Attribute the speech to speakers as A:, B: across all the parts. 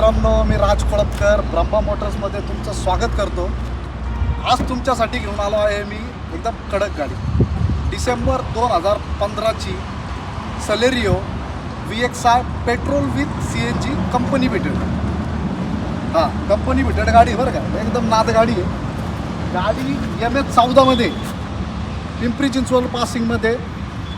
A: मित्रांनो मी राज कोळपकर ब्रह्मा मोटर्समध्ये तुमचं स्वागत करतो. आज तुमच्यासाठी घेऊन आलो आहे मी एकदम कडक गाडी. डिसेंबर दोन हजार पंधराची Celerio V X I petrol with C N G company fitted हां कंपनी भेटेड गाडी बरं का? एकदम नाद गाडी आहे. गाडी एम एच चौदामध्ये पिंपरी चिंचवड पासिंगमध्ये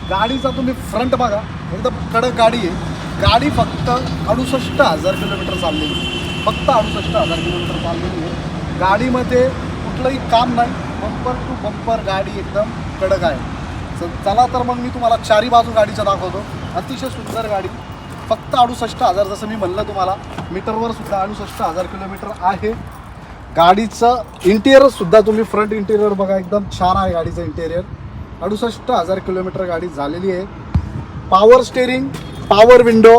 A: गाडीचा तुम्ही फ्रंट बघा एकदम कडक गाडी आहे. गाडी फक्त अडुसष्ट हजार किलोमीटर चाललेली. आहे. फक्त अडुसष्ट हजार किलोमीटर चाललेली आहे. गाडीमध्ये कुठलंही काम नाही. बंपर टू बंपर गाडी एकदम कडक आहे. चला तर मग मी तुम्हाला चारी बाजू गाडीचं दाखवतो. अतिशय सुंदर गाडी. फक्त अडुसष्ट हजार जसं मी म्हणलं तुम्हाला मीटरवर सुद्धा अडुसष्ट हजार किलोमीटर आहे. गाडीचं इंटिरियर सुद्धा तुम्ही फ्रंट इंटिरियर बघा एकदम छान आहे गाडीचं इंटेरियर अडुसष्ट हजार किलोमीटर गाडी झालेली आहे. Power steering power window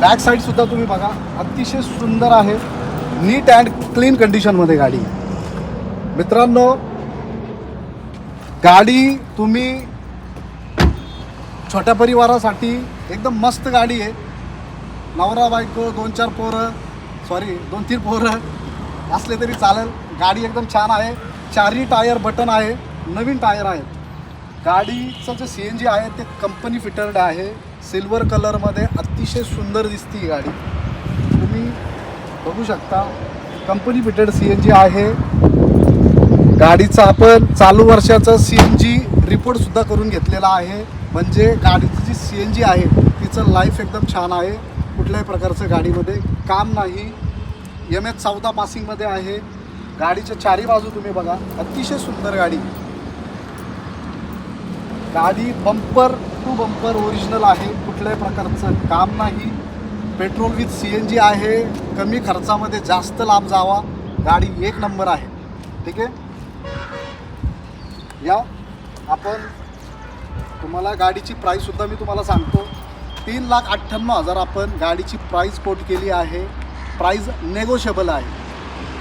A: back side सुद्धा तुम्ही बघा. अतिशय सुंदर आहे. नीट अँड क्लीन कंडिशनमध्ये गाडी. आहे. मित्रांनो गाडी तुम्ही छोट्या परिवारासाठी एकदम मस्त गाडी आहे. नवरा बायको दोन चार पोरं सॉरी दोन तीन पोरं असले तरी चालेल. गाडी एकदम छान आहे. चारही टायर बटन आहे. नवीन टायर आहेत गाडीचं जे सी एन जी आहे ते कंपनी फिटर्ड आहे. सिल्वर कलरमध्ये अतिशय सुंदर दिसते ही गाडी. तुम्ही बघू शकता company fitted C N G आहे. गाडीचं आपण चालू वर्षाचं सी एन जी रिपोर्टसुद्धा करून घेतलेला आहे. म्हणजे गाडीची जी सी एन जी आहे तिचं लाईफ एकदम छान आहे. कुठल्याही प्रकारचं गाडीमध्ये काम नाही. एम एच चौदा पासिंगमध्ये आहे. गाडीच्या चारी बाजू तुम्ही बघा. अतिशय सुंदर गाडी. गाडी बंपर टू बंपर ओरिजिनल आहे. कुठल्याही प्रकारचं काम नाही. Petrol with C N G आहे. कमी खर्चामध्ये जास्त लांब जावा. गाडी एक नंबर आहे. ठीक आहे? या. आपण तुम्हाला गाडीची प्राईससुद्धा मी तुम्हाला सांगतो. तीन लाख अठ्ठ्याण्णव हजार आपण गाडीची प्राईस कोट केली आहे. प्राईज नेगोशिएबल आहे.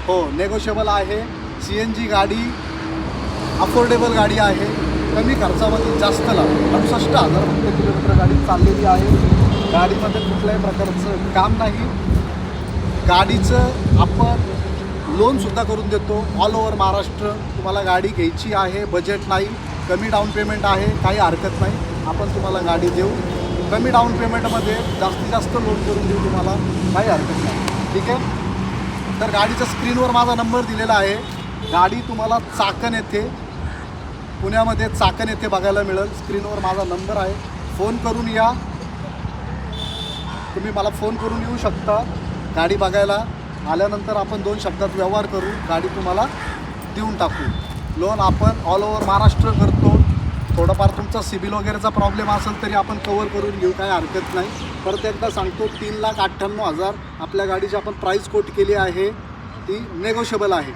A: हो नेगोशिएबल आहे. सी एन जी गाडी अफोर्डेबल गाडी आहे. कमी खर्चामध्ये जास्त लाभ. अडुसष्ट हजार रुपये किलोमीटर गाडी चाललेली आहे. गाडीमध्ये कुठल्याही प्रकारचं काम नाही. गाडीचं आपण लोनसुद्धा करून देतो. ऑल ओव्हर महाराष्ट्र तुम्हाला गाडी घ्यायची आहे. बजेट नाही. कमी डाऊन पेमेंट आहे. काही हरकत नाही. आपण तुम्हाला गाडी देऊ. कमी डाऊन पेमेंटमध्ये जास्तीत जास्त लोन करून देऊ तुम्हाला. काही हरकत नाही. ठीक आहे? तर गाडीच्या स्क्रीनवर माझा नंबर दिलेला आहे. गाडी तुम्हाला चाकण येथे पुण्यामध्ये चाकण येथे बघायला मिळेल. स्क्रीनवर माझा नंबर आहे. फोन करून या. तुम्ही मला फोन करून येऊ शकता. गाडी बघायला. आल्यानंतर आपण दोन शब्दात व्यवहार करू. गाडी तुम्हाला देऊन टाकू. लोन आपण ऑल ओव्हर महाराष्ट्र करतो. थोडंफार तुमचा सिबिल वगैरेचा प्रॉब्लेम असेल तरी आपण कवर करून घेऊ. काही हरकत नाही. परत एकदा सांगतो तीन लाख अठ्ठ्याण्णव हजार आपल्या गाडीची आपण प्राईस कोट केली आहे. ती नेगोशिएबल आहे.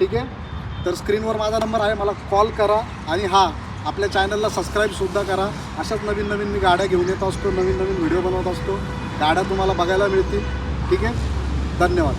A: ठीक आहे? तर स्क्रीनवर माझा नंबर आहे मला कॉल करा आणि हां आपल्या चॅनलला सबस्क्राईबसुद्धा करा. अशाच नवीन नवीन मी गाड्या घेऊन येत असतो नवीन नवीन व्हिडिओ बनवत असतो. गाड्या तुम्हाला बघायला मिळतील. ठीक आहे? धन्यवाद.